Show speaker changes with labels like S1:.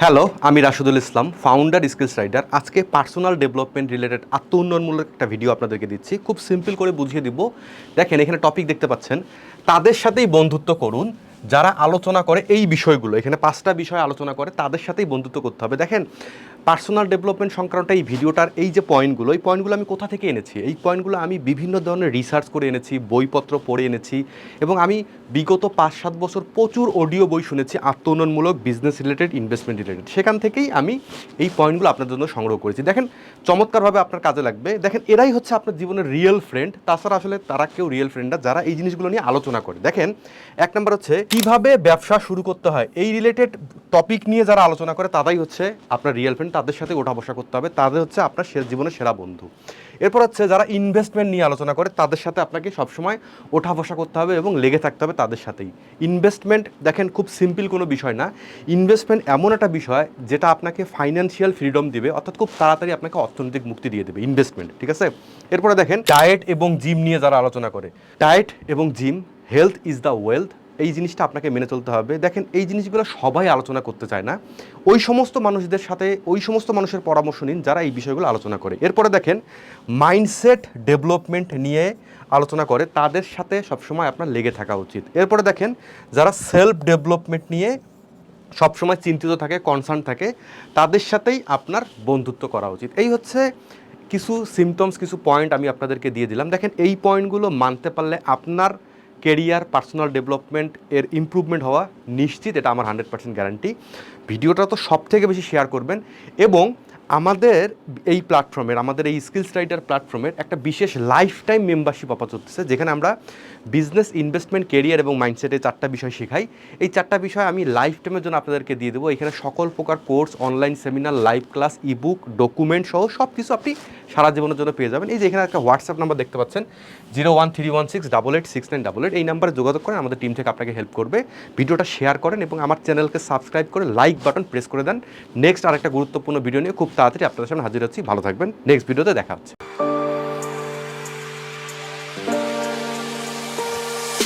S1: Hello আমি Rashidul Islam founder skills rider আজকে personal development related আত্ম উন্নয়নমূলক একটা ভিডিও আপনাদেরকে দিচ্ছি। খুব সিম্পল করে বুঝিয়ে দিব। দেখেন, এখানে টপিক দেখতে পাচ্ছেন। তাদের সাথেই বন্ধুত্ব করুন। যারা আলোচনা করে এই বিষয়গুলো, এখানে পাঁচটা বিষয় আলোচনা করে, তাদের সাথেই বন্ধুত্ব করতে হবে। দেখেন পার্সোনাল ডেভেলপমেন্ট সংক্রান্ত এই ভিডিওটার এই যে পয়েন্টগুলো, এই পয়েন্টগুলো আমি কোথা থেকে এনেছি? এই পয়েন্টগুলো আমি বিভিন্ন ধরনের রিসার্চ করে এনেছি, বইপত্র পড়ে এনেছি এবং আমি বিগত পাঁচ সাত বছর প্রচুর অডিও বই শুনেছি আত্ম উন্নয়নমূলক বিজনেস রিলেটেড ইনভেস্টমেন্ট রিলেটেড সেখান থেকেই আমি এই পয়েন্টগুলো আপনার জন্য সংগ্রহ করেছি। দেখেন, চমৎকারভাবে আপনার কাজে লাগবে। দেখেন, এরাই হচ্ছে আপনার জীবনের রিয়েল ফ্রেন্ড তাছাড়া আসলে তারা কেউ রিয়েল ফ্রেন্ডরা যারা এই জিনিসগুলো নিয়ে আলোচনা করে। দেখেন, এক নম্বর হচ্ছে কীভাবে ব্যবসা শুরু করতে হয়। এই রিলেটেড টপিক নিয়ে যারা আলোচনা করে, তারাই হচ্ছে আপনার রিয়েল ফ্রেন্ড তাদের সাথে ওঠা বসা করতে হবে। তাদের হচ্ছে আপনার সে- জীবনের সেরা বন্ধু। এরপর হচ্ছে যারা ইনভেস্টমেন্ট নিয়ে আলোচনা করে, তাদের সাথে আপনাকে সবসময় ওঠা বসা করতে হবে এবং লেগে থাকতে হবে তাদের সাথেই। ইনভেস্টমেন্ট দেখেন, খুব সিম্পল কোনো বিষয় না। ইনভেস্টমেন্ট এমন একটা বিষয় যেটা আপনাকে ফাইন্যান্সিয়াল ফ্রিডম দিবে, অর্থাৎ খুব তাড়াতাড়ি আপনাকে অর্থনৈতিক মুক্তি দিয়ে দেবে ইনভেস্টমেন্ট ঠিক আছে? এরপরে দেখেন ডায়েট এবং জিম নিয়ে যারা আলোচনা করে ডায়েট এবং gym health is the wealth এই জিনিসটা আপনাকে মেনে চলতে হবে। দেখেন, এই জিনিসগুলো সবাই আলোচনা করতে চায় না। ওই সমস্ত মানুষদের সাথে, ওই সমস্ত মানুষের পরামর্শ নিন, যারা এই বিষয়গুলো আলোচনা করে। এরপরে দেখেন মাইন্ডসেট ডেভেলপমেন্ট নিয়ে আলোচনা করে, তাদের সাথে সবসময় আপনার লেগে থাকা উচিত। এরপরে দেখেন, যারা সেলফ ডেভেলপমেন্ট নিয়ে সবসময় চিন্তিত থাকে কনসার্ন থাকে, তাদের সাথেই আপনার বন্ধুত্ব করা উচিত। এই হচ্ছে কিছু সিমটমস কিছু পয়েন্ট আমি আপনাদেরকে দিয়ে দিলাম। দেখেন, এই পয়েন্টগুলো মানতে পারলে আপনার কেরিয়ার, পার্সোনাল ডেভেলপমেন্ট এর ইম্প্রুভমেন্ট হওয়া নিশ্চিত, এটা আমার হান্ড্রেড পার্সেন্ট গ্যারান্টি ভিডিওটা তো সব থেকে বেশি শেয়ার করবেন এবং আমাদের এই প্ল্যাটফর্মের আমাদের এই স্কিলস রাইডার প্ল্যাটফর্মের একটা বিশেষ লাইফ টাইম মেম্বারশিপ অফার চলতেছে, যেখানে আমরা বিজনেস ইনভেস্টমেন্ট কেরিয়ার এবং মাইন্ডসেটে চারটা বিষয় শেখাই। এই চারটা বিষয় আমি লাইফ টাইমের জন্য আপনাদেরকে দিয়ে দেবো। এখানে সকল প্রকার course online seminar live class ebook document সহ সব কিছু আপনি সারা জীবনের জন্য পেয়ে যাবেন। এই যে এখানে একটা হোয়াটসঅ্যাপ নাম্বার দেখতে পাচ্ছেন zero one three one six double eight six nine double eight এই নাম্বারে যোগাযোগ করেন আমাদের টিম থেকে আপনাকে হেল্প করবে। ভিডিওটা শেয়ার করেন এবং আমার চ্যানেলকে সাবস্ক্রাইব করে লাইক বাটন প্রেস করে দেন। নেক্সট আরেকটা গুরুত্বপূর্ণ ভিডিও নিয়ে খুব তাড়াতাড়ি আপনাদের সামনে হাজির হচ্ছি। ভালো থাকবেন। নেক্সট ভিডিওতে দেখা হচ্ছে।